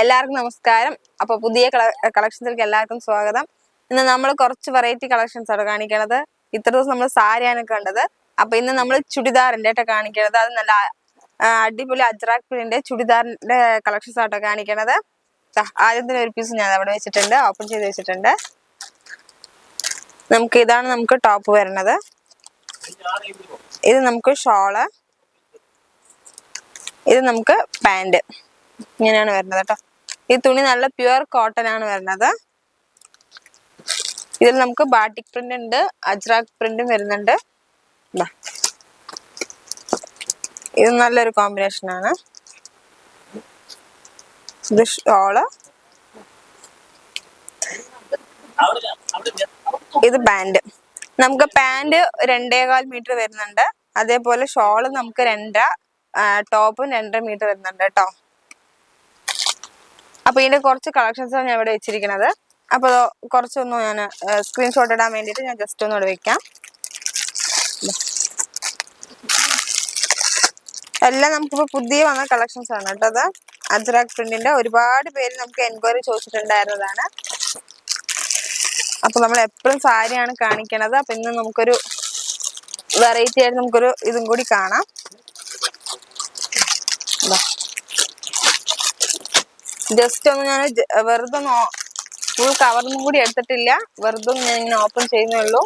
എല്ലാവർക്കും നമസ്കാരം. അപ്പൊ പുതിയ കളക്ഷൻസിലേക്ക് എല്ലാവർക്കും സ്വാഗതം. ഇന്ന് നമ്മൾ കുറച്ച് വെറൈറ്റി കളക്ഷൻസ് ആണ് കാണിക്കണത്. ഇത്ര ദിവസം നമ്മൾ സാരിയാണ് കണ്ടത്. അപ്പൊ ഇന്ന് നമ്മൾ ചുടിദാറിന്റെ ആയിട്ട് കാണിക്കണത്. അത് നല്ല അടിപൊളി അജ്രാക് പ്രിന്റ് ചുടിദാറിന്റെ കളക്ഷൻസ് ആട്ടോ കാണിക്കണത്. ആദ്യം തന്നെ ഒരു പീസ് ഞാൻ അവിടെ വെച്ചിട്ടുണ്ട്. ഓപ്പൺ ചെയ്ത് വെച്ചിട്ടുണ്ട്. നമുക്ക് ഇതാണ് നമുക്ക് ടോപ്പ് വരുന്നത് ഇത് നമുക്ക് ഷോൾ. ഇത് നമുക്ക് പാന്റ് ഇങ്ങനെയാണ് വരുന്നത് കേട്ടോ. ഈ തുണി നല്ല പ്യുവർ കോട്ടൺ ആണ് വരുന്നത്. ഇതിൽ നമുക്ക് ബാട്ടിക് പ്രിന്റ് ഉണ്ട് അജ്രാക് പ്രിന്റും വരുന്നുണ്ട്. ഇത് നല്ലൊരു കോമ്പിനേഷൻ ആണ്. ഇത് ഷോൾ ഇത് പാന്റ് നമുക്ക് പാന്റ് രണ്ടേകാൽ മീറ്റർ വരുന്നുണ്ട്. അതേപോലെ ഷോൾ നമുക്ക് രണ്ടര ടോപ്പും രണ്ടര മീറ്റർ വരുന്നുണ്ട് കേട്ടോ. അപ്പൊ ഇതിന്റെ കുറച്ച് കളക്ഷൻസ് ഞാൻ ഇവിടെ വെച്ചിരിക്കുന്നത്. അപ്പൊ കുറച്ചൊന്നും ഞാൻ സ്ക്രീൻഷോട്ട് ഇടാൻ വേണ്ടിയിട്ട് ഞാൻ ജസ്റ്റ് ഒന്ന് ഇവിടെ വെക്കാം. എല്ലാം നമുക്കിപ്പോ പുതിയ വന്ന കളക്ഷൻസ് ആണ് കേട്ടോ അത്. അജ്രാക് പ്രിന്റിന്റെ ഒരുപാട് പേര് നമുക്ക് എൻക്വയറി ചോദിച്ചിട്ടുണ്ടായിരുന്നതാണ്. അപ്പൊ നമ്മൾ എപ്പോഴും സാരിയാണ് കാണിക്കണത്. അപ്പൊ ഇന്ന് നമുക്കൊരു വെറൈറ്റി ആയിട്ട് നമുക്കൊരു ഇതും കൂടി കാണാം. ജസ്റ്റ് ഒന്ന് ഞാൻ വെറുതെ ഒന്ന് ഫുൾ കവറൊന്നും കൂടി എടുത്തിട്ടില്ല. വെറുതെ ഞാൻ ഇങ്ങനെ ഓപ്പൺ ചെയ്യുന്നേ ഉള്ളൂ.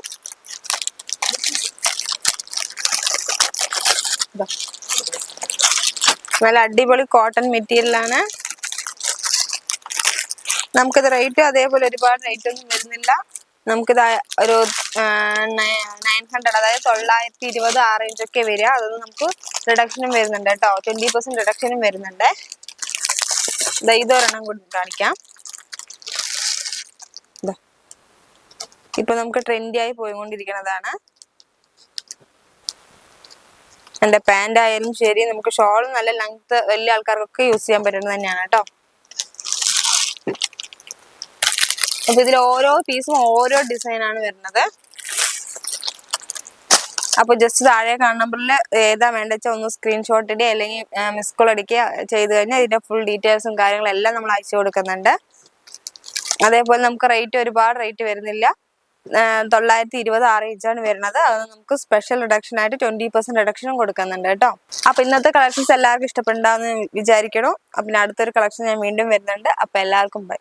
നല്ല അടിപൊളി കോട്ടൺ മെറ്റീരിയലാണ് നമുക്കിത് റേറ്റ് അതേപോലെ ഒരുപാട് റേറ്റ് ഒന്നും വരുന്നില്ല. നമുക്കിത് ഒരു നയൻ ഹൺഡ്രഡ് അതായത് തൊള്ളായിരത്തി ഇരുപത് ആ ഇഞ്ചൊക്കെ വരിക. അതൊന്നും നമുക്ക് റിഡക്ഷനും വരുന്നുണ്ട് കേട്ടോ. ട്വന്റി പെർസെന്റ് റിഡക്ഷനും വരുന്നുണ്ട്. ഇതൊരെണ്ണം കൂടി കാണിക്കാം. ഇപ്പൊ നമുക്ക് ട്രെൻഡി ആയി പോയിക്കൊണ്ടിരിക്കുന്നതാണ് എന്റെ പാന്റ് ആയാലും ശരി നമുക്ക് ഷോൾ നല്ല ലെങ്ത് വലിയ ആൾക്കാർക്കൊക്കെ യൂസ് ചെയ്യാൻ പറ്റുന്നത് തന്നെയാണ് കേട്ടോ. അപ്പൊ ഇതിൽ ഓരോ പീസും ഓരോ ഡിസൈനാണ് വരുന്നത്. അപ്പൊ ജസ്റ്റ് താഴെ കാണുന്ന നമ്പറിൽ ഏതാ വേണ്ട വെച്ചാൽ ഒന്ന് സ്ക്രീൻഷോട്ട് ഇടുക അല്ലെങ്കിൽ മിസ് കോൾ അടിക്കുക ചെയ്ത് കഴിഞ്ഞാൽ ഇതിന്റെ ഫുൾ ഡീറ്റെയിൽസും കാര്യങ്ങളെല്ലാം നമ്മൾ അയച്ചു കൊടുക്കുന്നുണ്ട്. അതേപോലെ നമുക്ക് റേറ്റ് ഒരുപാട് റേറ്റ് വരുന്നില്ല. തൊള്ളായിരത്തി ഇരുപത് ആ റേഞ്ചാണ് വരുന്നത്. അത് നമുക്ക് സ്പെഷ്യൽ റിഡക്ഷൻ ആയിട്ട് ട്വന്റി പെർസെന്റ് റിഡക്ഷനും കൊടുക്കുന്നുണ്ട് കേട്ടോ. അപ്പൊ ഇന്നത്തെ കളക്ഷൻസ് എല്ലാവർക്കും ഇഷ്ടപ്പെടാന്ന് വിചാരിക്കണോ. അപ്പൊ അടുത്തൊരു കളക്ഷൻ ഞാൻ വീണ്ടും വരുന്നുണ്ട്. അപ്പൊ എല്ലാവർക്കും ബൈ